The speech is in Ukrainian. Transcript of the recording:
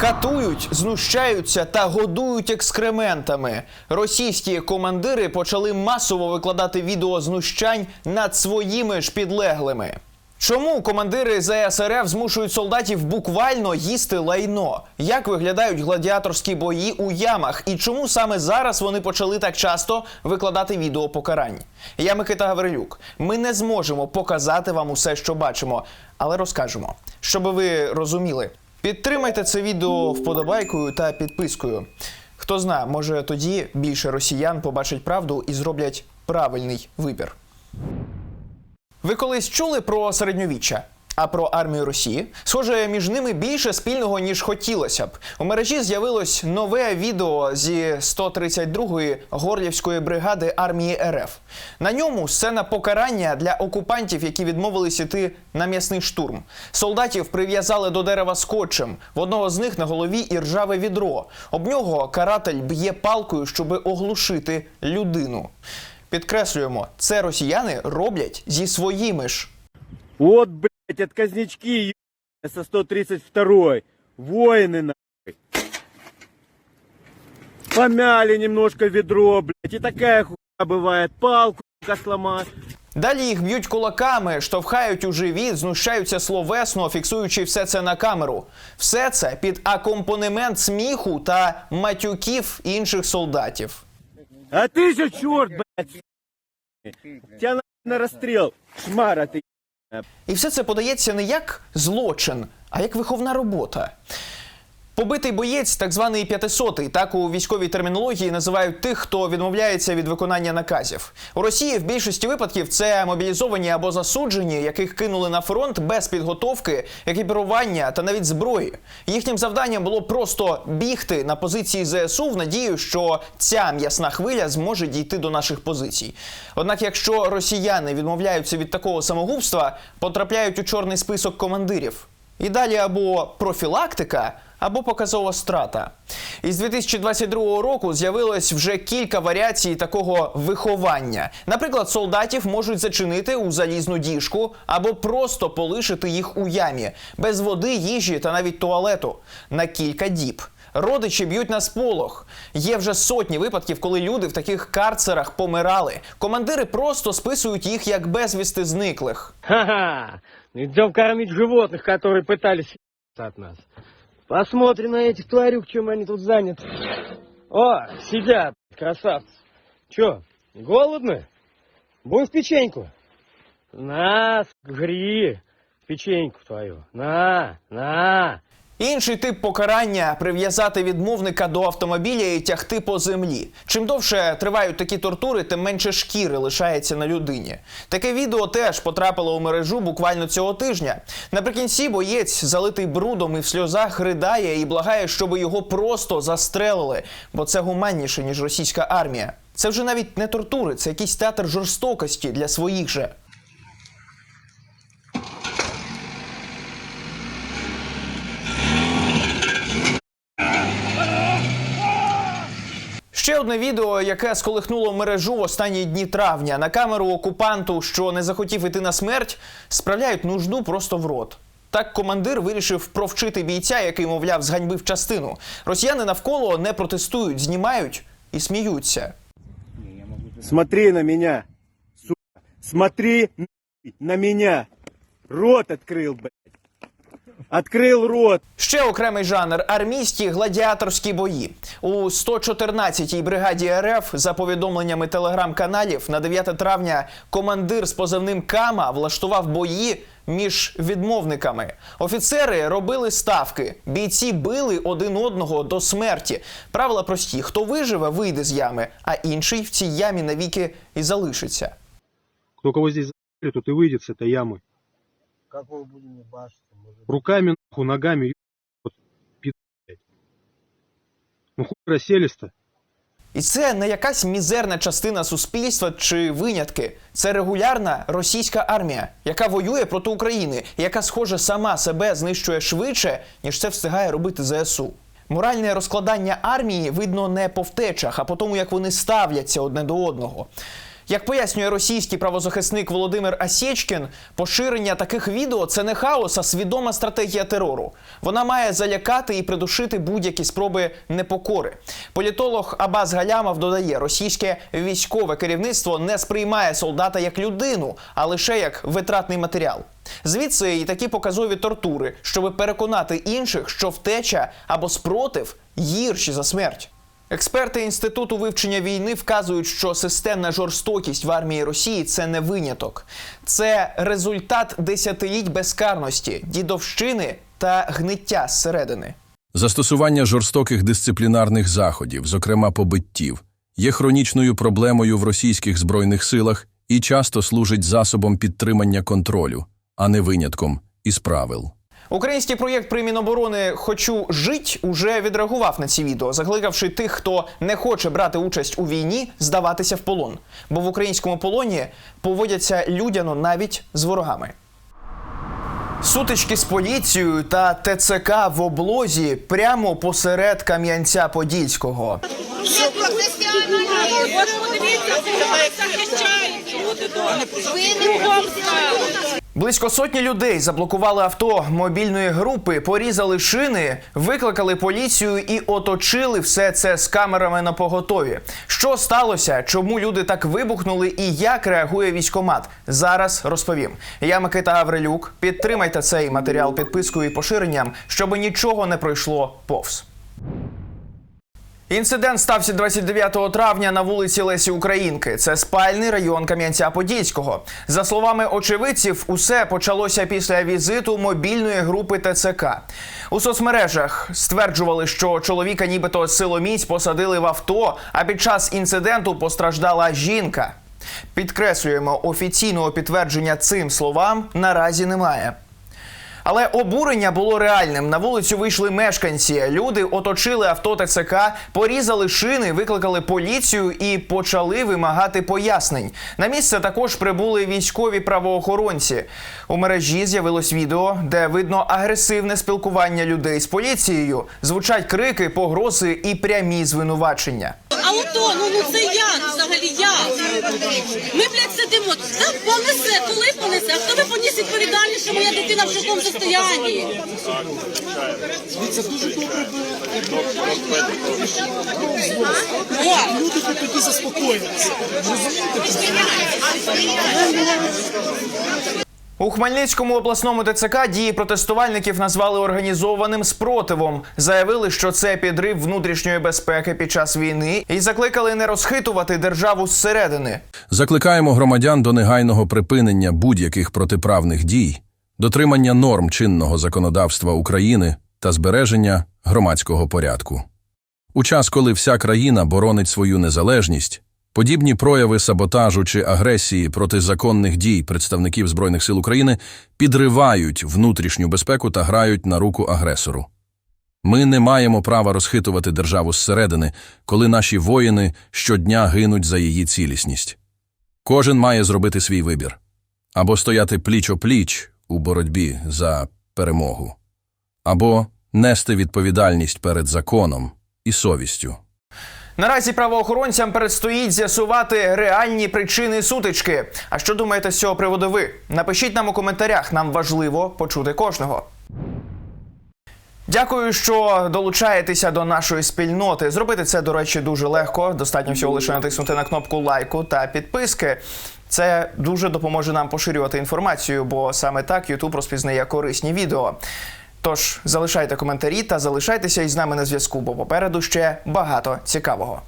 Катують, знущаються та годують екскрементами. Російські командири почали масово викладати відео знущань над своїми ж підлеглими. Чому командири ЗСРФ змушують солдатів буквально їсти лайно? Як виглядають гладіаторські бої у ямах? І чому саме зараз вони почали так часто викладати відео покарань? Я Микита Гаврилюк. Ми не зможемо показати вам усе, що бачимо, але розкажемо, щоб ви розуміли. Підтримайте це відео вподобайкою та підпискою. Хто знає, може тоді більше росіян побачать правду і зроблять правильний вибір. Ви колись чули про середньовіччя? А про армію Росії? Схоже, між ними більше спільного, ніж хотілося б. У мережі з'явилось нове відео зі 132-ї горлівської бригади армії РФ. На ньому сцена покарання для окупантів, які відмовились іти на м'ясний штурм. Солдатів прив'язали до дерева скотчем. В одного з них на голові і ржаве відро. Об нього каратель б'є палкою, щоби оглушити людину. Підкреслюємо, це росіяни роблять зі своїми ж. Вот, блядь, отказнички ебаные, со 132-й. Воины, нахуй. Помяли немножко ведро, блядь, и такая хуйня бывает. Палку, сука, сломать. Далі їх б'ють кулаками, штовхають у живіт, знущаються словесно, фіксуючи все це на камеру. Все це під акомпанемент сміху та матюків інших солдатів. А ты же черт, блядь. сука. Тебя на, на расстрел, шмара ты. і все це подається не як злочин, а як виховна робота. Побитий боєць, так званий п'ятисотий, так у військовій термінології називають тих, хто відмовляється від виконання наказів. У Росії в більшості випадків це мобілізовані або засуджені, яких кинули на фронт без підготовки, екіпірування та навіть зброї. Їхнім завданням було просто бігти на позиції ЗСУ в надію, що ця м'ясна хвиля зможе дійти до наших позицій. Однак, якщо росіяни відмовляються від такого самогубства, потрапляють у чорний список командирів. І далі або профілактика, або показова страта. Із 2022 року з'явилось вже кілька варіацій такого виховання. Наприклад, солдатів можуть зачинити у залізну діжку або просто полишити їх у ямі без води, їжі та навіть туалету на кілька діб. Родичі б'ють на сполох. Є вже сотні випадків, коли люди в таких карцерах помирали. Командири просто списують їх як безвісти зниклих. Ха-ха! Ну, Идем кормить животных, которые пытались ебаться от нас. Посмотрим на этих тварюк, чем они тут заняты. О, сидят, красавцы. Че, голодны? Будем в печеньку? На, гри, печеньку твою. На, на. Інший тип покарання прив'язати відмовника до автомобіля і тягти по землі. Чим довше тривають такі тортури, тим менше шкіри лишається на людині. Таке відео теж потрапило у мережу буквально цього тижня. Наприкінці боєць, залитий брудом і в сльозах, ридає і благає, щоб його просто застрелили, бо це гуманніше ніж російська армія. Це вже навіть не тортури, це якийсь театр жорстокості для своїх же. Ще одне відео, яке сколихнуло мережу в останні дні травня. На камеру окупанту, що не захотів іти на смерть, справляють нужду просто в рот. Так командир вирішив провчити бійця, який, мовляв, зганьбив частину. Росіяни навколо не протестують, знімають і сміються. Смотри на меня, сука. Смотри на меня. Рот открыл, блядь. Открыл рот. Ще окремий жанр армійські гладіаторські бої. У 114-й бригаді РФ, за повідомленнями телеграм-каналів, на 9 травня командир з позивним Кама влаштував бої між відмовниками. Офіцери робили ставки, бійці били один одного до смерті. Правила прості: хто виживе, вийде з ями, а інший в цій ямі навіки і залишиться. Кто кого здесь за***ли, тот и выйдет с этой ямы. Как мы будем ебашиться? Руками, нахуй, ногами, пи***, Ну хуй расселись-то. І це не якась мізерна частина суспільства чи винятки. Це регулярна російська армія, яка воює проти України, яка, схоже, сама себе знищує швидше, ніж це встигає робити ЗСУ. Моральне розкладання армії видно не по втечах, а по тому, як вони ставляться одне до одного. Як пояснює російський правозахисник Володимир Асєчкін, поширення таких відео це не хаос, а свідома стратегія терору. Вона має залякати і придушити будь-які спроби непокори. Політолог Абаз Галямов додає, російське військове керівництво не сприймає солдата як людину, а лише як витратний матеріал. Звідси і такі показові тортури, щоб переконати інших, що втеча або спротив гірші за смерть. Експерти інституту вивчення війни вказують, що системна жорстокість в армії Росії це не виняток, це результат десятиліть безкарності, дідовщини та гниття зсередини. Застосування жорстоких дисциплінарних заходів, зокрема побиттів, є хронічною проблемою в російських збройних силах і часто служить засобом підтримання контролю, а не винятком із правил. Український проєкт при Міноборони Хочу жить уже відреагував на ці відео, закликавши тих, хто не хоче брати участь у війні, здаватися в полон. Бо в українському полоні поводяться людяно навіть з ворогами. Сутички з поліцією та ТЦК в облозі прямо посеред Кам'янця-Подільського. Все професіонали. Ось Близько сотні людей заблокували авто мобільної групи, порізали шини, викликали поліцію і оточили все це з камерами на поготові. Що сталося? Чому люди так вибухнули і як реагує військомат? Зараз розповім. Я Микита Гаврилюк. Підтримайте цей матеріал підпискою і поширенням, щоб нічого не пройшло повз. Інцидент стався 29 травня на вулиці Лесі Українки. Це спальний район Кам'янця-Подільського. За словами очевидців, усе почалося після візиту мобільної групи ТЦК. У соцмережах стверджували, що чоловіка нібито силоміць посадили в авто, а під час інциденту постраждала жінка. Підкреслюємо, офіційного підтвердження цим словам наразі немає. Але обурення було реальним. На вулицю вийшли мешканці. Люди оточили авто ТЦК, порізали шини, викликали поліцію і почали вимагати пояснень. На місце також прибули військові правоохоронці. У мережі з'явилось відео, де видно агресивне спілкування людей з поліцією. Звучать крики, погрози і прямі звинувачення. А ото, ну, ну це як взагалі як? Ми, блядь, сидимо, та понесе, коли понесе, а хто ви поніс відповідальність, що моя дитина в шокому состоянні? О, люди хоч тоді заспокоїться. У Хмельницькому обласному ТЦК дії протестувальників назвали організованим спротивом. Заявили, що це підрив внутрішньої безпеки під час війни, і закликали не розхитувати державу зсередини. Закликаємо громадян до негайного припинення будь-яких протиправних дій, дотримання норм чинного законодавства України та збереження громадського порядку. У час, коли вся країна боронить свою незалежність, подібні прояви саботажу чи агресії проти законних дій представників Збройних сил України підривають внутрішню безпеку та грають на руку агресору. Ми не маємо права розхитувати державу зсередини, коли наші воїни щодня гинуть за її цілісність. Кожен має зробити свій вибір або стояти пліч-о-пліч у боротьбі за перемогу, або нести відповідальність перед законом і совістю. Наразі правоохоронцям передстоїть з'ясувати реальні причини сутички. А що думаєте з цього приводу ви? Напишіть нам у коментарях. Нам важливо почути кожного. Дякую, що долучаєтеся до нашої спільноти. Зробити це, до речі, дуже легко. Достатньо всього лише натиснути на кнопку лайку та підписки. Це дуже допоможе нам поширювати інформацію, бо саме так YouTube розпізнає корисні відео. Тож залишайте коментарі та залишайтеся із нами на зв'язку, бо попереду ще багато цікавого.